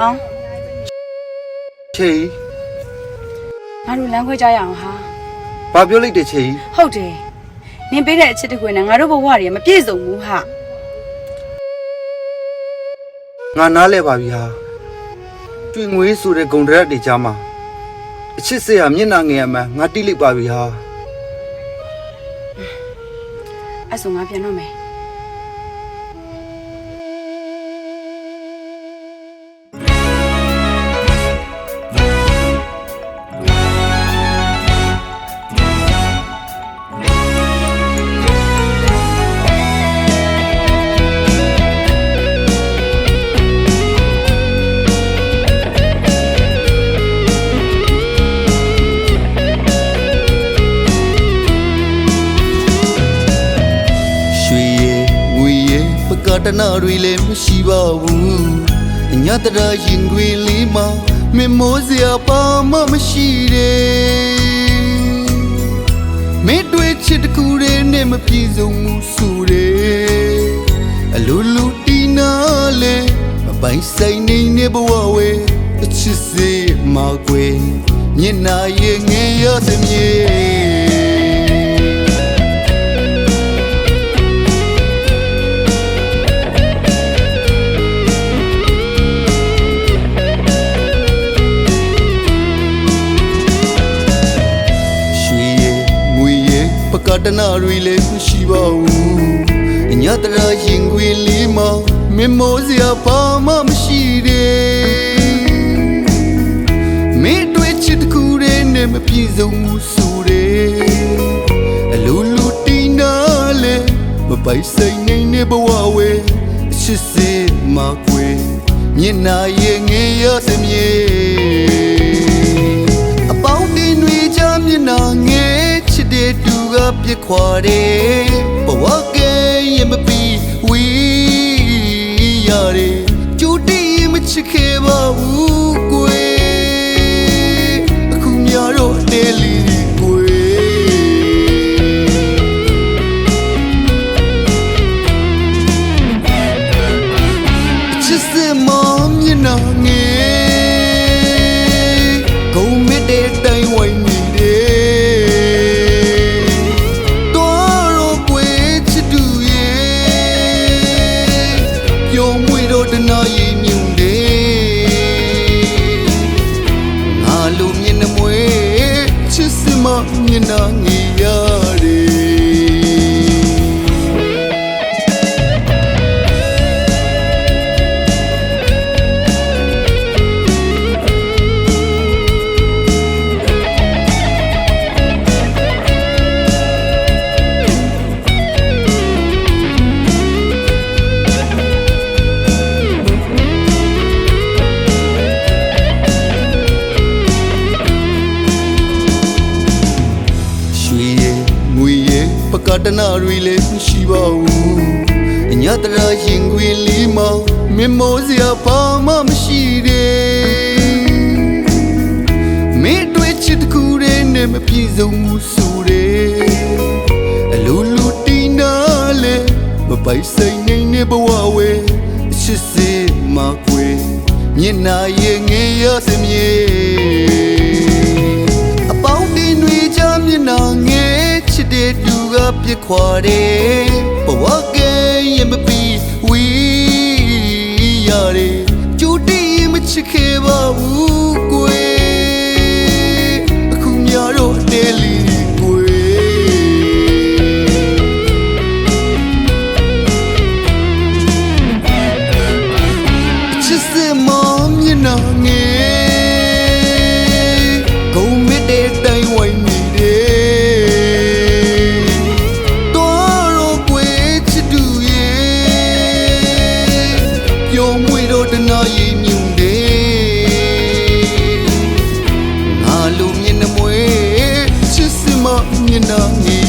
အောင်ချေငါတို့လမ်းခွဲကြရအောင်ဟာဘာပြောလိုက်တယ်ချေဟုတ်တယ်နင်ပေးတဲ့အချစ်တစ်ခွေနဲ့ငါတို့ဘဝတွေမပြည့်စုံဘူးဟာငါနားလဲပါပြီဟာကျွေငွေဆိုတဲ့ဂုံတရက်တွေကြားမှာအချစ်စရာမျက်နှာငယ်ရမှန်ငါတိလိုက်ပါပြီဟာအဲ့ဆိုငါပြန်တော့မယ် တနာတွေလည်းမရှိပါဘူးအညတရာရင်တွေလေးမှာမမိုးစရာပါမှမရှိတယ်မင်းတွေ့ချစ်တကူတွေနဲ့မပြေဆုံးဘူးဆိုတယ်အလိုလိုတီနာလေမပိုင်ဆိုင်နေတဲ့ဘဝဝဲအချစ်စေမှာကွယ်ညနာရဲ့ငယ်ရသမြဲ ကတနာတွေလည်းမရှိပါဘူးအညတရာရင်ခွေလေးမှာမမိုးစရာဘာမှမရှိတယ်မင်းတွေ့ချစ်တခုတည်းနဲ့မပြေဆုံးဘူးဆိုတယ်အလိုလိုတီနာလေမပိုက်ဆိုင်နေတဲ့ဘဝဝဲအချစ်စေမှာကွယ်ညနာရဲ့ငယ်ရသမြဲအပေါင်းတင်တွေချမျက်နှာငယ်ချစ်တဲ့သူ ကပြစ်ခွာတယ်ဘဝကဲရင်မပြီးဝီရတယ်ကြိုတီးမချစ်ခဲ့ပါဘူး ရည်ပကတနာတွေလည်းမရှိပါဘူးအညတရာရင်ခွေလေးမှာမမိုးစရာဘာမှမရှိတယ်မင်းတွေ့ချစ်တခုတည်းနဲ့မပြေဆုံးဘူးဆိုတယ်အလိုလိုတီနာလေမပိုက်ဆိုင်နေတဲ့ဘဝဝဲအချစ်စေမှာကွယ်ညနာရဲ့ငယ်ရသမြဲ တဲ့သူကပြစ်ခွာတယ်ဘဝကဲရင်မပြီးဝီရတယ်ကြိုတီးမချစ်ခဲ့ပါဘူးကွယ်အခုများတော့တဲလီ တနာရည်မြုံတယ်ငါလူမျက်နှာမွေးချစ်စမမျက်နှာငယ်